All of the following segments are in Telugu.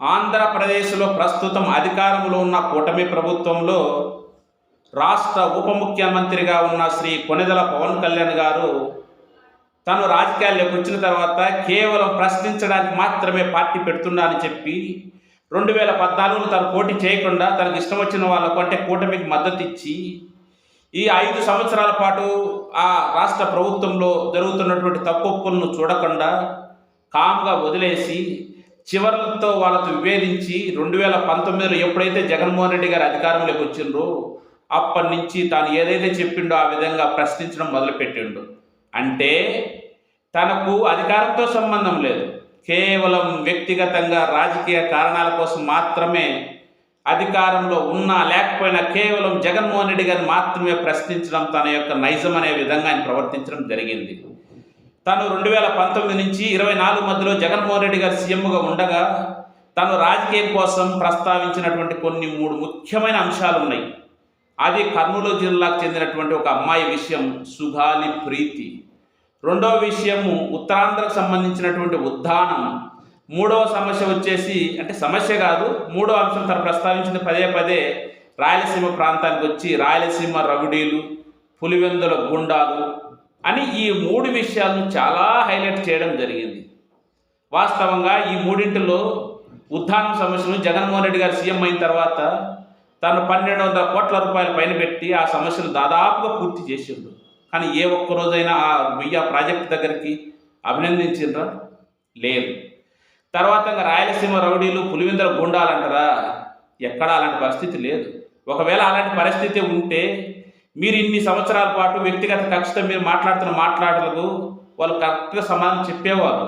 ఆంధ్రప్రదేశ్లో ప్రస్తుతం అధికారంలో ఉన్న కూటమి ప్రభుత్వంలో రాష్ట్ర ఉప ముఖ్యమంత్రిగా ఉన్న శ్రీ కొనెదల పవన్ కళ్యాణ్ గారు తను రాజకీయాల్లోకి వచ్చిన తర్వాత కేవలం ప్రశ్నించడానికి మాత్రమే పార్టీ పెడుతున్నా అని చెప్పి రెండు వేల పద్నాలుగులో తను పోటీ చేయకుండా తనకు ఇష్టం వచ్చిన వాళ్ళకు అంటే కూటమికి మద్దతు ఇచ్చి ఈ ఐదు సంవత్సరాల పాటు ఆ రాష్ట్ర ప్రభుత్వంలో జరుగుతున్నటువంటి తప్పులను చూడకుండా కామ్గా వదిలేసి చివరితో వాళ్ళతో విభేదించి రెండు వేల పంతొమ్మిదిలో ఎప్పుడైతే జగన్మోహన్ రెడ్డి గారు అధికారంలోకి వచ్చిండ్రో అప్పటి నుంచి తాను ఏదైతే చెప్పిండో ఆ విధంగా ప్రశ్నించడం మొదలుపెట్టిండు. అంటే తనకు అధికారంతో సంబంధం లేదు. కేవలం వ్యక్తిగతంగా రాజకీయ కారణాల కోసం మాత్రమే అధికారంలో ఉన్నా లేకపోయినా కేవలం జగన్మోహన్ రెడ్డి గారిని మాత్రమే ప్రశ్నించడం తన యొక్క నైజం అనే విధంగా ఆయన ప్రవర్తించడం జరిగింది. తను రెండు వేల పంతొమ్మిది నుంచి ఇరవై నాలుగు మధ్యలో జగన్మోహన్ రెడ్డి గారు సీఎంగా ఉండగా తను రాజకీయం కోసం ప్రస్తావించినటువంటి కొన్ని మూడు ముఖ్యమైన అంశాలు ఉన్నాయి. అది కర్నూలు జిల్లాకు చెందినటువంటి ఒక అమ్మాయి విషయం సుగాలి ప్రీతి. రెండవ విషయము ఉత్తరాంధ్రకు సంబంధించినటువంటి ఉద్దానం. మూడవ సమస్య వచ్చేసి అంటే సమస్య కాదు మూడవ అంశం తను ప్రస్తావించింది పదే పదే రాయలసీమ ప్రాంతానికి వచ్చి రాయలసీమ రగుడీలు పులివెందుల గుండాలు అని ఈ మూడు విషయాలను చాలా హైలైట్ చేయడం జరిగింది. వాస్తవంగా ఈ మూడింటిలో ఉద్దానం సమస్యను జగన్మోహన్ రెడ్డి గారు సీఎం అయిన తర్వాత తను పన్నెండు వందల కోట్ల రూపాయల పైన పెట్టి ఆ సమస్యను దాదాపుగా పూర్తి చేసిండు. కానీ ఏ ఒక్క రోజైనా ఆ వెయ్యి ప్రాజెక్ట్ దగ్గరికి అభినందించిండ్రా? లేదు. తర్వాత ఇంకా రాయలసీమ రౌడీలు పులివెందుల గుండాలంటారా? ఎక్కడా అలాంటి పరిస్థితి లేదు. ఒకవేళ అలాంటి పరిస్థితి ఉంటే మీరు ఇన్ని సంవత్సరాల పాటు వ్యక్తిగత కక్షతో మీరు మాట్లాడుతున్న మాట్లాడలకు వాళ్ళు కరెక్ట్గా సమాధానం చెప్పేవారు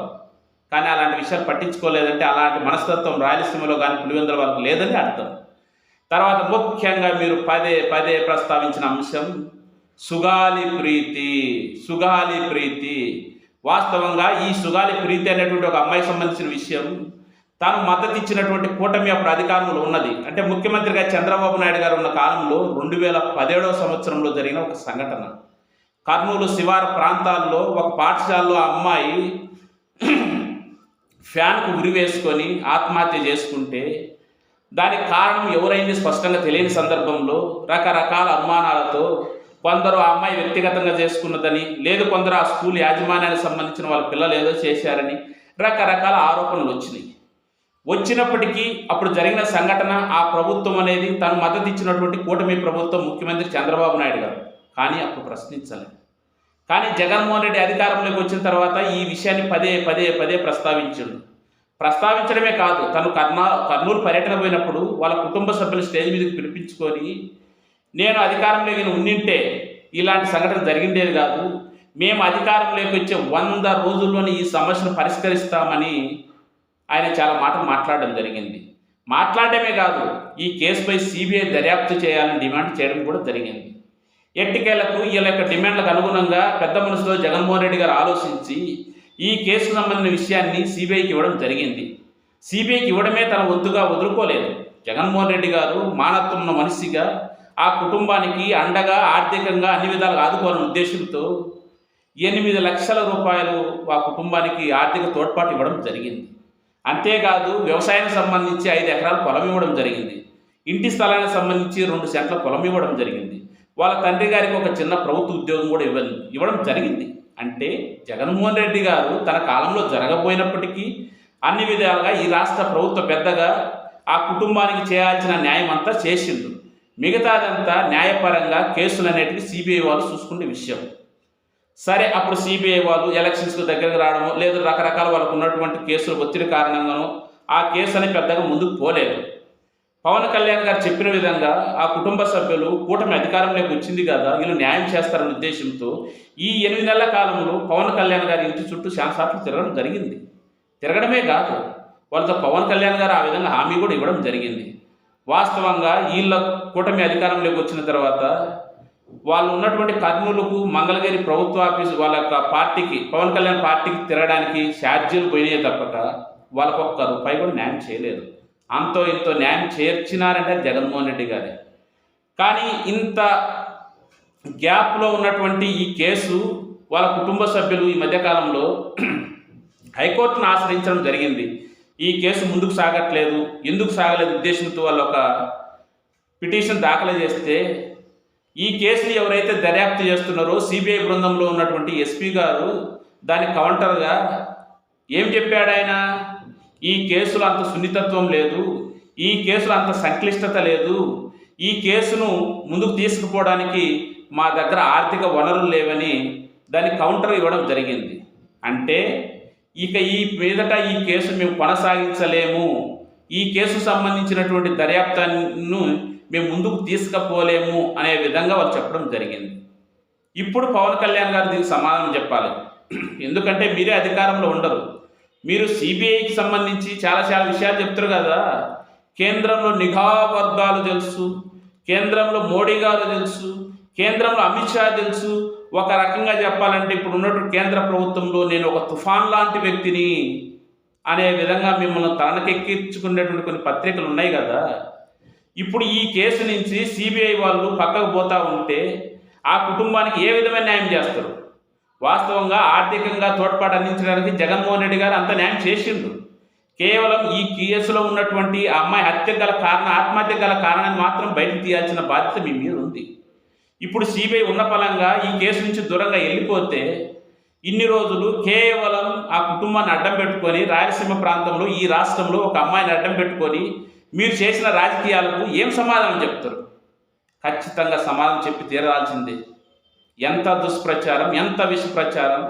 కానీ అలాంటి విషయాలు పట్టించుకోలేదంటే అలాంటి మనస్తత్వం రాయలసీమలో కానీ పులివెందుల వరకు లేదని అర్థం. తర్వాత ముఖ్యంగా మీరు పదే పదే ప్రస్తావించిన అంశం సుగాలి ప్రీతి సుగాలి ప్రీతి. వాస్తవంగా ఈ సుగాలి ప్రీతి అనేటువంటి ఒక అమ్మాయికి సంబంధించిన విషయం. తాను మద్దతు ఇచ్చినటువంటి కూటమి అప్పుడు అధికారంలో ఉన్నది. అంటే ముఖ్యమంత్రిగా చంద్రబాబు నాయుడు గారు ఉన్న కాలంలో రెండు వేల పదిహేడవ సంవత్సరంలో జరిగిన ఒక సంఘటన. కర్నూలు శివారు ప్రాంతాల్లో ఒక పాఠశాలలో ఆ అమ్మాయి ఫ్యాన్కు ఉరి వేసుకొని ఆత్మహత్య చేసుకుంటే దానికి కారణం ఎవరైంది స్పష్టంగా తెలియని సందర్భంలో రకరకాల అనుమానాలతో కొందరు ఆ అమ్మాయి వ్యక్తిగతంగా చేసుకున్నదని లేదు కొందరు ఆ స్కూల్ యాజమాన్యానికి సంబంధించిన వాళ్ళ పిల్లలు ఏదో చేశారని రకరకాల ఆరోపణలు వచ్చినాయి. వచ్చినప్పటికీ అప్పుడు జరిగిన సంఘటన ఆ ప్రభుత్వం అనేది తను మద్దతు ఇచ్చినటువంటి కూటమి ప్రభుత్వం ముఖ్యమంత్రి చంద్రబాబు నాయుడు గారు. కానీ అప్పుడు ప్రశ్నించలేదు కానీ జగన్మోహన్ రెడ్డి అధికారంలోకి వచ్చిన తర్వాత ఈ విషయాన్ని పదే పదే పదే ప్రస్తావించాడు. ప్రస్తావించడమే కాదు తను కర్నా కర్నూలు పర్యటన పోయినప్పుడు వాళ్ళ కుటుంబ సభ్యులు స్టేజ్ మీదకి పిలిపించుకొని నేను అధికారంలో ఉండింటే ఇలాంటి సంఘటన జరిగిండేది కాదు. మేము అధికారంలోకి వచ్చే వంద రోజుల్లోనే ఈ సమస్యను పరిష్కరిస్తామని ఆయన చాలా మాటలు మాట్లాడడం జరిగింది. మాట్లాడమే కాదు ఈ కేసుపై సిబిఐ దర్యాప్తు చేయాలని డిమాండ్ చేయడం కూడా జరిగింది. ఎట్టికేలకు వీళ్ళ యొక్క డిమాండ్లకు అనుగుణంగా పెద్ద మనసులో జగన్మోహన్ రెడ్డి గారు ఆలోచించి ఈ కేసుకు సంబంధించిన విషయాన్ని సిబిఐకి ఇవ్వడం జరిగింది. సిబిఐకి ఇవ్వడమే తన వద్దుగా వదులుకోలేదు. జగన్మోహన్ రెడ్డి గారు మానత్వం ఉన్న మనిషిగా ఆ కుటుంబానికి అండగా ఆర్థికంగా అన్ని విధాలుగా ఆదుకోవాలనే ఉద్దేశంతో ఎనిమిది లక్షల రూపాయలు ఆ కుటుంబానికి ఆర్థిక తోడ్పాటు ఇవ్వడం జరిగింది. అంతేకాదు వ్యవసాయానికి సంబంధించి ఐదు ఎకరాల పొలం ఇవ్వడం జరిగింది. ఇంటి స్థలానికి సంబంధించి రెండు సెంట్ల పొలం ఇవ్వడం జరిగింది. వాళ్ళ తండ్రి గారికి ఒక చిన్న ప్రభుత్వ ఉద్యోగం కూడా ఇవ్వ ఇవ్వడం జరిగింది. అంటే జగన్మోహన్ రెడ్డి గారు తన కాలంలో జరగబోయినప్పటికీ అన్ని విధాలుగా ఈ రాష్ట్ర ప్రభుత్వ పెద్దగా ఆ కుటుంబానికి చేయాల్సిన న్యాయం అంతా చేసిండు. మిగతాదంతా న్యాయపరంగా కేసులు అనేటివి సిబిఐ వాళ్ళు చూసుకునే విషయం. సరే అప్పుడు సిబిఐ వాళ్ళు ఎలక్షన్స్కి దగ్గరకు రావడము లేదు రకరకాల వాళ్ళకు ఉన్నటువంటి కేసులు ఒత్తిడి కారణంగానూ ఆ కేసు అని పెద్దగా ముందుకు పోలేదు. పవన్ కళ్యాణ్ గారు చెప్పిన విధంగా ఆ కుటుంబ సభ్యులు కూటమి అధికారంలోకి వచ్చింది కదా వీళ్ళు న్యాయం చేస్తారనే ఉద్దేశంతో ఈ ఎనిమిది నెలల కాలంలో పవన్ కళ్యాణ్ గారి ఇంటి చుట్టూ శాసనాలు తిరగడం జరిగింది. తిరగడమే కాదు వాళ్ళతో పవన్ కళ్యాణ్ గారు ఆ విధంగా హామీ కూడా ఇవ్వడం జరిగింది. వాస్తవంగా వీళ్ళ కూటమి అధికారంలోకి వచ్చిన తర్వాత వాళ్ళు ఉన్నటువంటి కర్నూలుకు మంగళగిరి ప్రభుత్వ ఆఫీసు వాళ్ళ యొక్క పార్టీకి పవన్ కళ్యాణ్ పార్టీకి తిరగడానికి ఛార్జీలు పోయినాయి తప్పక. వాళ్ళకు ఒక్క రూపాయి కూడా న్యాయం చేయలేదు. అంతో ఇంతో న్యాయం చేర్చినారంటే జగన్మోహన్ రెడ్డి గారే. కానీ ఇంత గ్యాప్లో ఉన్నటువంటి ఈ కేసు వాళ్ళ కుటుంబ సభ్యులు ఈ మధ్యకాలంలో హైకోర్టును ఆశ్రయించడం జరిగింది. ఈ కేసు ముందుకు సాగట్లేదు. ఎందుకు సాగలేదు? ఉద్దేశంతో వాళ్ళు ఒక పిటిషన్ దాఖలు చేస్తే ఈ కేసుని ఎవరైతే దర్యాప్తు చేస్తున్నారో సిబిఐ బృందంలో ఉన్నటువంటి ఎస్పీ గారు దాని కౌంటర్గా ఏం చెప్పాడు ఆయన? ఈ కేసులో అంత సున్నితత్వం లేదు ఈ కేసులో అంత సంక్లిష్టత లేదు ఈ కేసును ముందుకు తీసుకుపోవడానికి మా దగ్గర ఆర్థిక వనరులు లేవని దాని కౌంటర్ ఇవ్వడం జరిగింది. అంటే ఇక ఈ మీదట ఈ కేసు మేము కొనసాగించలేము. ఈ కేసు సంబంధించినటువంటి దర్యాప్తును మేము ముందుకు తీసుకుపోలేము అనే విధంగా వాళ్ళు చెప్పడం జరిగింది. ఇప్పుడు పవన్ కళ్యాణ్ గారు దీనికి సమాధానం చెప్పాలి. ఎందుకంటే మీరే అధికారంలో ఉండరు. మీరు సిబిఐకి సంబంధించి చాలా చాలా విషయాలు చెప్తారు కదా. కేంద్రంలో నిఘా వర్గాలు తెలుసు కేంద్రంలో మోడీ గారు తెలుసు కేంద్రంలో అమిత్ షా తెలుసు. ఒక రకంగా చెప్పాలంటే ఇప్పుడు ఉన్నటువంటి కేంద్ర ప్రభుత్వంలో నేను ఒక తుఫాన్ లాంటి వ్యక్తిని అనే విధంగా మిమ్మల్ని తలనకెక్కించుకునేటువంటి కొన్ని పత్రికలు ఉన్నాయి కదా. ఇప్పుడు ఈ కేసు నుంచి సిబిఐ వాళ్ళు పక్కకు పోతా ఉంటే ఆ కుటుంబానికి ఏ విధమైన న్యాయం చేస్తారు? వాస్తవంగా ఆర్థికంగా తోడ్పాటు అందించడానికి జగన్మోహన్ రెడ్డి గారు అంత న్యాయం చేసిండు. కేవలం ఈ కేసులో ఉన్నటువంటి ఆ అమ్మాయి హత్య గల కారణం ఆత్మహత్య గల కారణాన్ని మాత్రం బయటకు తీయాల్సిన బాధ్యత మీ మీద ఉంది. ఇప్పుడు సిబిఐ ఉన్న పలంగా ఈ కేసు నుంచి దూరంగా వెళ్ళిపోతే ఇన్ని రోజులు కేవలం ఆ కుటుంబాన్ని అడ్డం పెట్టుకొని రాయలసీమ ప్రాంతంలో ఈ రాష్ట్రంలో ఒక అమ్మాయిని అడ్డం పెట్టుకొని మీరు చేసిన రాజకీయాలకు ఏం సమాధానం చెప్తారు? ఖచ్చితంగా సమాధానం చెప్పి తీరాల్సిందే. ఎంత దుష్ప్రచారం ఎంత విషప్రచారం?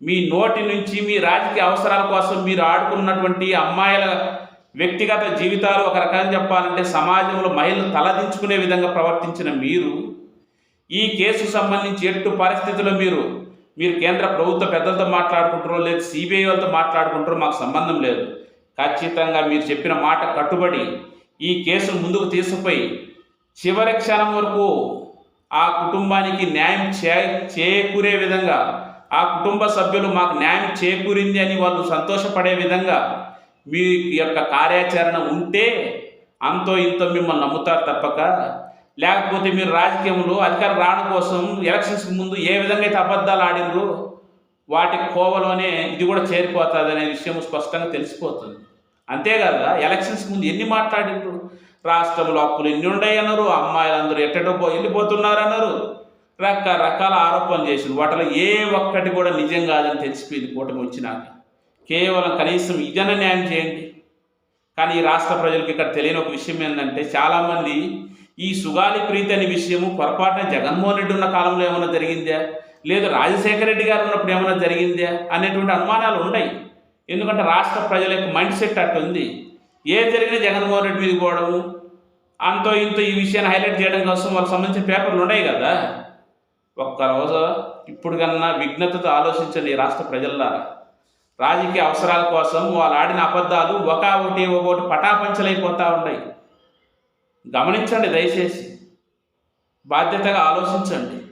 మీ నోటి నుంచి మీ రాజకీయ అవసరాల కోసం మీరు ఆడుకున్నటువంటి అమ్మాయిల వ్యక్తిగత జీవితాలు ఒక రకంగా చెప్పాలంటే సమాజంలో మహిళలు తలదించుకునే విధంగా ప్రవర్తించిన మీరు ఈ కేసుకు సంబంధించి ఎట్టు పరిస్థితుల్లో మీరు మీరు కేంద్ర ప్రభుత్వ పెద్దలతో మాట్లాడుకుంటారో లేదు సిబిఐ వాళ్ళతో మాట్లాడుకుంటారో మాకు సంబంధం లేదు. ఖచ్చితంగా మీరు చెప్పిన మాట కట్టుబడి ఈ కేసును ముందుకు తీసుకుపోయి చివరి క్షణం వరకు ఆ కుటుంబానికి న్యాయం చే చేకూరే విధంగా ఆ కుటుంబ సభ్యులు మాకు న్యాయం చేకూరింది అని వాళ్ళు సంతోషపడే విధంగా మీ యొక్క కార్యాచరణ ఉంటే అంతో ఇంతో మిమ్మల్ని నమ్ముతారు తప్పక. లేకపోతే మీరు రాజకీయంలో అధికారం రావడం కోసం ఎలక్షన్స్ ముందు ఏ విధంగా అయితే అబద్ధాలు ఆడినరు వాటి కోవలోనే ఇది కూడా చేరిపోతుంది అనే విషయం స్పష్టంగా తెలిసిపోతుంది. అంతేకాదా ఎలక్షన్స్ ముందు ఎన్ని మాట్లాడిండ్రు? రాష్ట్రంలో అప్పులు ఎన్ని ఉన్నాయి అన్నారు అమ్మాయిలందరూ ఎట్టటో వెళ్ళిపోతున్నారు అన్నారు రకరకాల ఆరోపణలు చేసిండు వాటిలో ఏ ఒక్కటి కూడా నిజం కాదని తెలిసిపోయింది కూటమి వచ్చినాక. కేవలం కనీసం ఇదన న్యాయం చేయండి. కానీ ఈ రాష్ట్ర ప్రజలకు ఇక్కడ తెలియని ఒక విషయం ఏంటంటే చాలామంది ఈ సుగాలి ప్రీతి అనే విషయము పొరపాటున జగన్మోహన్ రెడ్డి ఉన్న కాలంలో ఏమైనా జరిగిందా? లేదు రాజశేఖర రెడ్డి గారు ఉన్నప్పుడు ఏమైనా జరిగిందా అనేటువంటి అనుమానాలు ఉన్నాయి. ఎందుకంటే రాష్ట్ర ప్రజల యొక్క మైండ్ సెట్ అట్టు ఉంది ఏ జరిగినా జగన్మోహన్ రెడ్డి మీదకి పోవడము అంతో ఇంతో ఈ విషయాన్ని హైలైట్ చేయడం కోసం వాళ్ళకి సంబంధించిన పేపర్లు ఉన్నాయి కదా. ఒక్కరోజు ఇప్పుడు కన్నా విఘ్నతతో ఆలోచించండి ఈ రాష్ట్ర ప్రజల్లారా. రాజకీయ అవసరాల కోసం వాళ్ళు ఆడిన అబద్ధాలు ఒక ఒకటి ఒకటి పటాపంచలైపోతూ ఉన్నాయి. గమనించండి దయచేసి. బాధ్యతగా ఆలోచించండి.